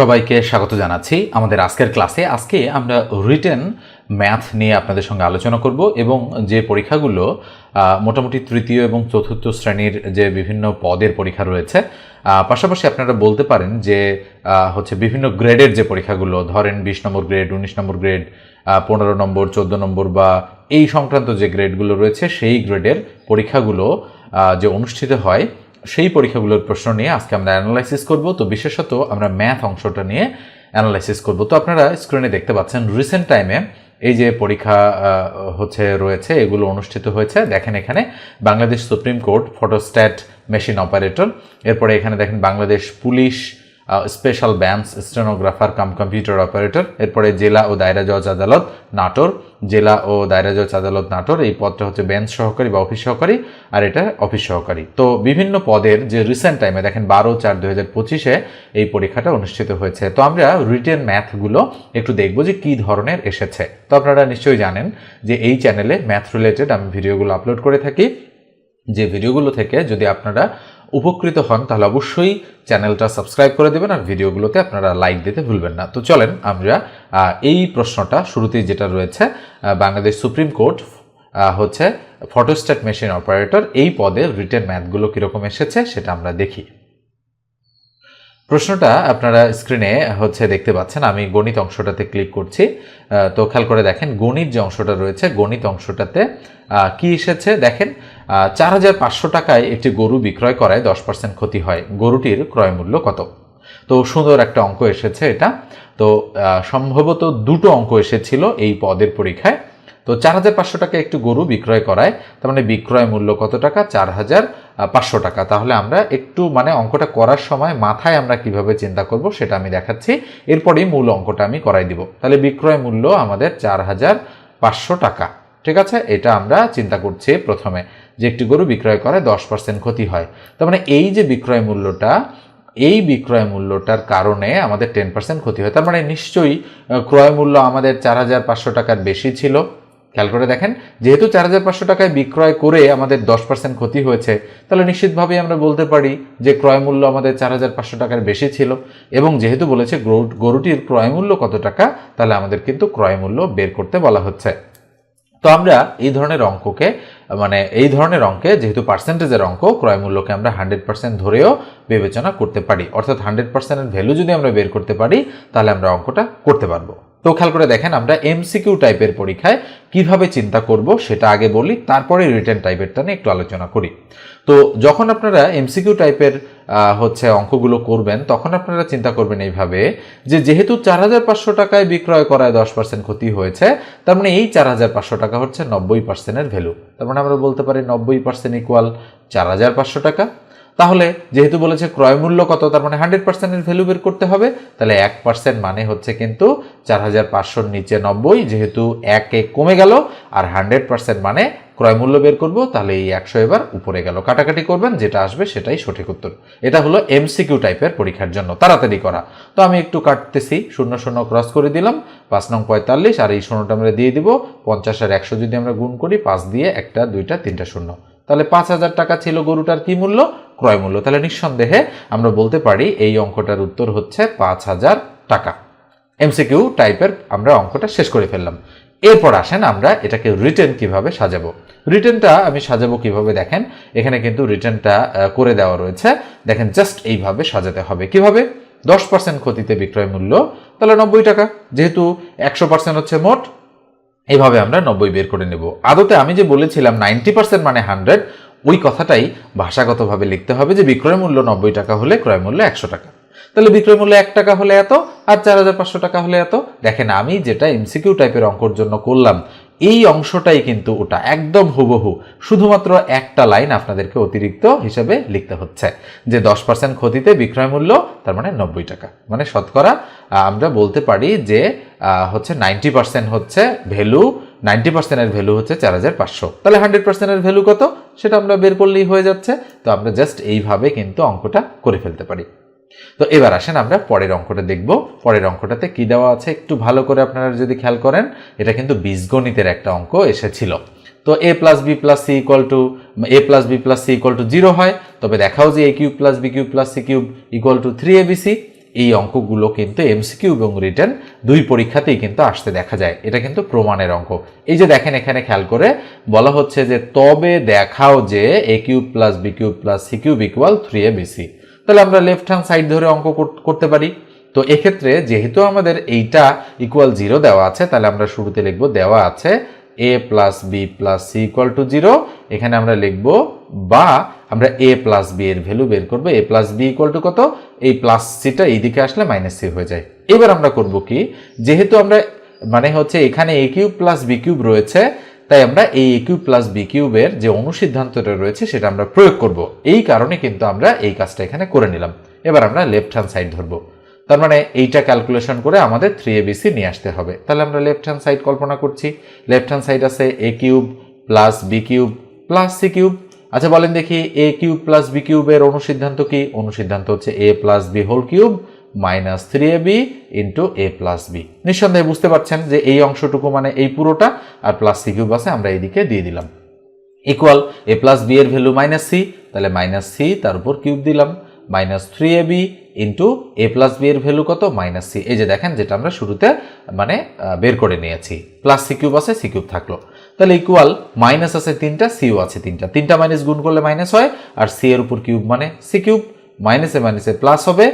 সবাইকে স্বাগত জানাচ্ছি আমাদের আজকের ক্লাসে। আজকে আমরা রিটেন ম্যাথ নিয়ে আপনাদের সঙ্গে আলোচনা করব এবং যে পরীক্ষাগুলো মোটামুটি তৃতীয় এবং চতুর্থ শ্রেণির যে বিভিন্ন পদের পরীক্ষা রয়েছে পাশাপাশি আপনারা বলতে পারেন যে হচ্ছে বিভিন্ন গ্রেডের যে পরীক্ষাগুলো, ধরেন বিশ নম্বর গ্রেড, উনিশ নম্বর গ্রেড পনেরো নম্বর, চোদ্দ নম্বর বা এই সংক্রান্ত যে গ্রেডগুলো রয়েছে, সেই গ্রেডের পরীক্ষাগুলো যে অনুষ্ঠিত হয় সেই পরীক্ষাগুলোর প্রশ্ন নিয়ে আজকে আমরা অ্যানালাইসিস করব। তো বিশেষত আমরা ম্যাথ অংশটা নিয়ে অ্যানালাইসিস করব। তো আপনারা স্ক্রিনে দেখতে পাচ্ছেন রিসেন্ট টাইমে এই যে পরীক্ষা হচ্ছে রয়েছে, এগুলো অনুষ্ঠিত হয়েছে। দেখেন এখানে Bangladesh supreme court photostat machine operator এরপরে এখানে দেখেন Bangladesh police special branch stenographer cum computer operator এরপরে জেলা ও দায়রা জজ আদালত নাটোর, জেলা ও দায়রা জজ আদালত নাটোর, এই পদটা হচ্ছে বেঞ্চ সহকারী বা অফিস সহকারী, আর এটা অফিস সহকারী। তো বিভিন্ন পদের যে রিসেন্ট টাইমে দেখেন বারো চার দুই হাজার পঁচিশে এই পরীক্ষাটা অনুষ্ঠিত হয়েছে। তো আমরা রিটেন ম্যাথগুলো একটু দেখব যে কী ধরনের এসেছে। তো আপনারা নিশ্চয়ই জানেন যে এই চ্যানেলে ম্যাথ রিলেটেড আমি ভিডিওগুলো আপলোড করে থাকি। যে ভিডিওগুলো থেকে যদি আপনারা উপকৃত হন, তাহলে অবশ্যই চ্যানেলটা সাবস্ক্রাইব করে দেবেন আর ভিডিওগুলোতে আপনারা লাইক দিতে ভুলবেন না। তো চলেন আমরা এই প্রশ্নটা শুরুতেই যেটা রয়েছে বাংলাদেশ সুপ্রিম কোর্ট হচ্ছে ফটোস্ট্যাট মেশিন অপারেটর, এই পদে রিটেন ম্যাথগুলো কীরকম এসেছে সেটা আমরা দেখি। প্রশ্নটা আপনারা স্ক্রিনে হচ্ছে দেখতে পাচ্ছেন, আমি গণিত অংশটাতে ক্লিক করছি। তো খেয়াল করে দেখেন, গণিত যে অংশটা রয়েছে, গণিত অংশটাতে কি এসেছে? দেখেন চার হাজার পাঁচশো টাকায় একটি গরু বিক্রয় করায় দশ পার্সেন্ট ক্ষতি হয়। গরুটির ক্রয় মূল্য কত? তো সুন্দর একটা অঙ্ক এসেছে এটা। তো সম্ভবত দুটো অঙ্ক এসেছিল এই পদের পরীক্ষায়। তো চার হাজার পাঁচশো টাকা একটু গরু বিক্রয় করায়, তার মানে বিক্রয় মূল্য কত টাকা? চার হাজার পাঁচশো টাকা। তাহলে আমরা একটু মানে অঙ্কটা করার সময় মাথায় আমরা কীভাবে চিন্তা করব সেটা আমি দেখাচ্ছি। এরপরেই মূল অঙ্কটা আমি করাই দিব। তাহলে বিক্রয় মূল্য আমাদের চার হাজার পাঁচশো টাকা। ঠিক আছে? এটা আমরা চিন্তা করছি প্রথমে যে একটি গরু বিক্রয় করে দশ পার্সেন্ট ক্ষতি হয়। তার মানে এই যে বিক্রয় মূল্যটা, এই বিক্রয় মূল্যটার কারণে আমাদের টেন পার্সেন্ট ক্ষতি হয়। তার মানে নিশ্চয়ই ক্রয় মূল্য আমাদের চার হাজার পাঁচশো টাকার বেশি ছিল। খেয়াল করে দেখেন, যেহেতু চার হাজার পাঁচশো টাকায় বিক্রয় করে আমাদের দশ পার্সেন্ট ক্ষতি হয়েছে, তাহলে নিশ্চিতভাবেই আমরা বলতে পারি যে ক্রয় মূল্য আমাদের চার হাজার পাঁচশো টাকার বেশি ছিল। এবং যেহেতু বলেছে গরু- গরুটির ক্রয় মূল্য কত টাকা, তাহলে আমাদের কিন্তু ক্রয় মূল্য বের করতে বলা হচ্ছে। তো আমরা এই ধরনের অঙ্ককে মানে এই ধরনের অঙ্কে, যেহেতু পার্সেন্টেজের অঙ্ক ক্রয় মূল্যকে আমরা হান্ড্রেড পার্সেন্ট ধরেও বিবেচনা করতে পারি। অর্থাৎ হান্ড্রেড পার্সেন্টের ভ্যালু যদি আমরা বের করতে পারি, তাহলে আমরা অঙ্কটা করতে পারব। তো খেয়াল করে দেখেন, আমরা এমসিকিউ টাইপের পরীক্ষায় কীভাবে চিন্তা করব সেটা আগে বলি, তারপরে রিটার্ন টাইপেরটা নিয়ে একটু আলোচনা করি। তো যখন আপনারা এমসিকিউ টাইপের হচ্ছে অঙ্কগুলো করবেন, তখন আপনারা চিন্তা করবেন এইভাবে যে যেহেতু চার হাজার পাঁচশো টাকায় বিক্রয় করায় দশ পার্সেন্ট ক্ষতি হয়েছে, তার মানে এই চার হাজার পাঁচশো টাকা হচ্ছে নব্বই পার্সেন্টের ভ্যালু তার মানে আমরা বলতে পারি নব্বই পার্সেন্ট ইকুয়াল চার হাজার পাঁচশো টাকা। তাহলে যেহেতু বলেছে ক্রয় মূল্য কত, তার মানে হান্ড্রেড পার্সেন্টের ভ্যালু বের করতে হবে, তাহলে এক পার্সেন্ট মানে হচ্ছে কিন্তু চার হাজার পাঁচশোর নিচে নব্বই, যেহেতু এক কমে গেল, আর হান্ড্রেড পার্সেন্ট মানে ক্রয় মূল্য বের করব, তাহলে এই একশো এবার উপরে গেল। কাটাকাটি করবেন, যেটা আসবে সেটাই সঠিক উত্তর। এটা হলো এমসিকিউ টাইপের পরীক্ষার জন্য, তাড়াতাড়ি করা। তো আমি একটু কাটতেছি, শূন্য শূন্য ক্রস করে দিলাম, পাঁচ নং পঁয়তাল্লিশ, আর এই শূন্যটা আমরা দিয়ে দিব, পঞ্চাশ আর একশো যদি আমরা গুণ করি, পাঁচ দিয়ে একটা, দুইটা, তিনটা, শূন্য। তাহলে পাঁচ হাজার টাকা ছিল গরুটার কি মূল্য? ক্রয় মূল্য তাহলে নিঃসন্দেহে আমরা বলতে পারি এই অঙ্কটার উত্তর হচ্ছে পাঁচ হাজার টাকা। এমসিকিউ টাইপের আমরা অঙ্কটা শেষ করে ফেললাম। এরপর আসেন আমরা এটাকে রিটার্ন কীভাবে সাজাবো। রিটেনটা আমি সাজাবো কীভাবে দেখেন? এখানে কিন্তু রিটার্নটা করে দেওয়া রয়েছে। দেখেন জাস্ট এইভাবে সাজাতে হবে। কীভাবে? দশ পার্সেন্ট ক্ষতিতে বিক্রয় মূল্য, তাহলে নব্বই টাকা। যেহেতু একশো পার্সেন্ট হচ্ছে মোট, এইভাবে আমরা নব্বই বের করে নেব। আদতে আমি যে বলেছিলাম নাইনটি পার্সেন্ট মানে হান্ড্রেড ওই কথাটাই ভাষাগতভাবে লিখতে হবে যে বিক্রয় মূল্য নব্বই টাকা হলে ক্রয় মূল্য একশো টাকা। তাহলে বিক্রয় মূল্য এক টাকা হলে এত আর চার হাজার পাঁচশো টাকা হলে এত? দেখেন, আমি যেটা এমসিকিউ টাইপের অঙ্কর জন্য করলাম, এই অংশটাই কিন্তু ওটা একদম হুবহু শুধুমাত্র একটা লাইন আপনাদেরকে অতিরিক্ত হিসেবে লিখতে হচ্ছে, যে দশ পার্সেন্ট ক্ষতিতে বিক্রয় মূল্য, তার মানে নব্বই টাকা। মানে শতকরা আমরা বলতে পারি যে হচ্ছে নাইনটি পার্সেন্ট হচ্ছে ভ্যালু নাইনটি পার্সেন্টের ভ্যালু হচ্ছে চার হাজার পাঁচশো। তাহলে হান্ড্রেড পার্সেন্টের ভ্যালু কত? সেটা আমরা বের করলেই হয়ে যাচ্ছে। তো আমরা জাস্ট এইভাবে কিন্তু অঙ্কটা করে ফেলতে পারি। তো এবার আসেন আমরা পরের অঙ্কটা দেখব। পরের অঙ্কটাতে কি দেওয়া আছে? একটু ভালো করে আপনারা যদি খেয়াল করেন, এটা কিন্তু বীজগণিতের একটা অঙ্ক এসেছিল। তো A plus B plus C equal to A plus B plus C equal to zero হয়। তবে দেখাও যে A cube plus B cube plus C cube equal to three A B C এই অঙ্কগুলো কিন্তু এমসিকিউ এবং রিটার্ন দুই পরীক্ষাতেই কিন্তু আসতে দেখা যায়। এটা কিন্তু প্রমাণের অঙ্ক। এই যে দেখেন এখানে খেয়াল করে, বলা হচ্ছে যে তবে দেখাও যে A cube plus B cube plus C cube equal three A BC তাহলে আমরা লেফট হ্যান্ড সাইড ধরে অঙ্ক কর- করতে পারি। তো এক্ষেত্রে যেহেতু আমাদের এইটা ইকুয়াল জিরো দেওয়া আছে, তাহলে আমরা শুরুতে লিখব দেওয়া আছে A plus B plus C equal to zero এখানে আমরা লিখব বা আমরা এ প্লাস বি এর ভ্যালু বের করব। A plus B equal to কত? এই প্লাস সিটা এইদিকে আসলে মাইনাস সি হয়ে যায়। এবার আমরা করব কি? যেহেতু আমরা মানে হচ্ছে এখানে A cube plus B cube রয়েছে, তাই আমরা এই এ কিউব প্লাস বি কিউবের যে অনুসিদ্ধান্তটা রয়েছে সেটা আমরা প্রয়োগ করব। এই কারণে কিন্তু আমরা এই কাজটা এখানে করে নিলাম। এবার আমরা লেফট হ্যান্ড সাইড ধরবো। তার মানে এইটা ক্যালকুলেশন করে আমাদের থ্রি এবিসি নিয়ে আসতে হবে। তাহলে আমরা লেফট হ্যান্ড সাইড কল্পনা করছি। লেফট হ্যান্ড সাইড আছে A cube plus B cube plus C cube আচ্ছা বলেন দেখি এ কিউব প্লাস বি কিউবের অনুসিদ্ধান্ত কি? অনুসিদ্ধান্ত হচ্ছে A plus B whole cube minus three A B into A plus B নিঃসন্দেহে বুঝতে পারছেন যে এই অংশটুকু মানে এই পুরোটা, আর প্লাস সি কিউব আছে, আমরা এইদিকে দিয়ে দিলাম। ইকুয়াল এ প্লাস বি এর ভ্যালু মাইনাস সি তাহলে মাইনাস সি তার উপর কিউব দিলাম। Minus three A B into A plus B এর ভ্যালু কত? মাইনাস সি এই যে দেখেন, যেটা আমরা শুরুতে মানে বের করে নিয়েছি। প্লাস সি কিউব আছে সি কিউব থাকল। তাহলে ইকুয়াল মাইনাস আছে তিনটা সিও আছে তিনটা। তিনটা মাইনাস গুণ করলে মাইনাস হয়, আর সি এর উপর কিউব মানে সি কিউব মাইনাসে মাইনাসে প্লাস হবে,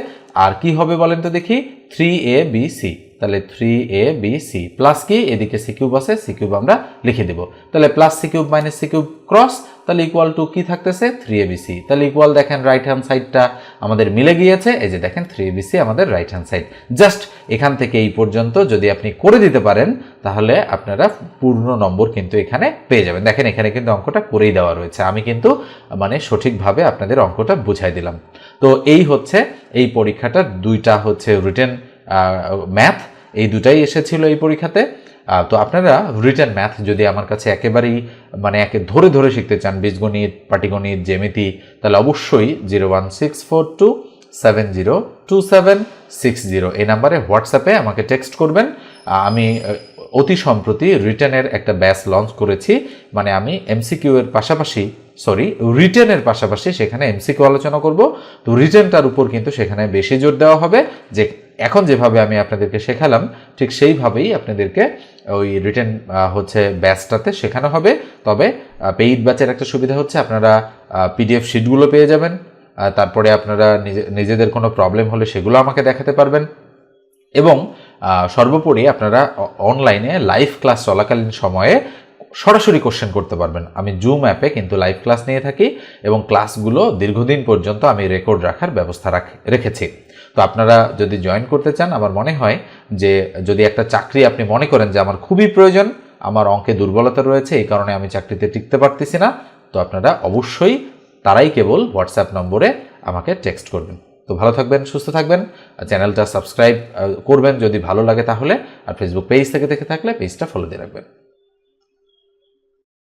আর কি হবে বলেন তো দেখি? থ্রি এ বি সি তাহলে three A B C plus কি? এদিকে সি কিউব আছে সি কিউব আমরা লিখে দেব। তাহলে plus C cube minus C cube cross তাহলে ইকুয়াল টু কি থাকতেছে? থ্রি এ বি সি তাহলে ইকুয়াল দেখেন রাইট হ্যান্ড সাইডটা আমাদের মিলে গিয়েছে, এই যে দেখেন থ্রি বি সি আমাদের রাইট হ্যান্ড সাইড জাস্ট এখান থেকে এই পর্যন্ত যদি আপনি করে দিতে পারেন, তাহলে আপনারা পূর্ণ নম্বর কিন্তু এখানে পেয়ে যাবেন। দেখেন এখানে কিন্তু অঙ্কটা করেই দেওয়া রয়েছে। আমি কিন্তু মানে সঠিকভাবে আপনাদের অঙ্কটা বুঝাই দিলাম। তো এই হচ্ছে, এই পরীক্ষাটার দুইটা হচ্ছে রিটেন ম্যাথ এই দুটাই এসেছিল এই পরীক্ষাতে। তো আপনারা রিটেন ম্যাথ যদি আমার কাছে একেবারেই মানে একে ধরে ধরে শিখতে চান, বীজগণিত, পাটিগণিত, জ্যামিতি, তাহলে অবশ্যই zero one six four two seven zero two seven six zero এই নাম্বারে হোয়াটসঅ্যাপে আমাকে টেক্সট করবেন। আমি অতি সম্প্রতি রিটেনের একটা ব্যাচ লঞ্চ করেছি। মানে আমি এমসিকিউ এর পাশাপাশি সরি রিটেনের পাশাপাশি সেখানে এমসিকিউ আলোচনা করব। তো রিটেনটার উপর কিন্তু সেখানে বেশি জোর দেওয়া হবে। যে এখন যেভাবে আমি আপনাদেরকে শেখালাম, ঠিক সেইভাবেই আপনাদেরকে ওই রিটেন হচ্ছে ব্যাচটাতে শেখানো হবে। তবে পেইড ব্যাচের একটা সুবিধা হচ্ছে আপনারা পিডিএফ শিটগুলো পেয়ে যাবেন। তারপরে আপনারা নিজে- নিজেদের কোনো প্রবলেম হলে সেগুলো আমাকে দেখাতে পারবেন। এবং সর্বোপরি আপনারা অনলাইনে লাইভ ক্লাস চলাকালীন সময়ে সরাসরি কোশ্চেন করতে পারবেন। আমি জুম অ্যাপে কিন্তু লাইভ ক্লাস নিয়ে থাকি এবং ক্লাসগুলো দীর্ঘদিন পর্যন্ত আমি রেকর্ড রাখার ব্যবস্থা রাখ- রেখেছি। তো আপনারা যদি জয়েন করতে চান, আমার মনে হয় যে যদি একটা চাকরি আপনি মনে করেন যে আমার খুবই প্রয়োজন, আমার অঙ্কে দুর্বলতা রয়েছে, এই কারণে আমি চাকরিতে টিকতে পারতেছি না, তো আপনারা অবশ্যই তারাই কেবল হোয়াটসঅ্যাপ নম্বরে আমাকে টেক্সট করবেন। তো ভালো থাকবেন, সুস্থ থাকবেন চ্যানেলটা সাবস্ক্রাইব করবেন যদি ভালো লাগে তাহলে, আর ফেসবুক পেজ থেকে দেখে থাকলে পেজটা ফলো দিয়ে রাখবেন।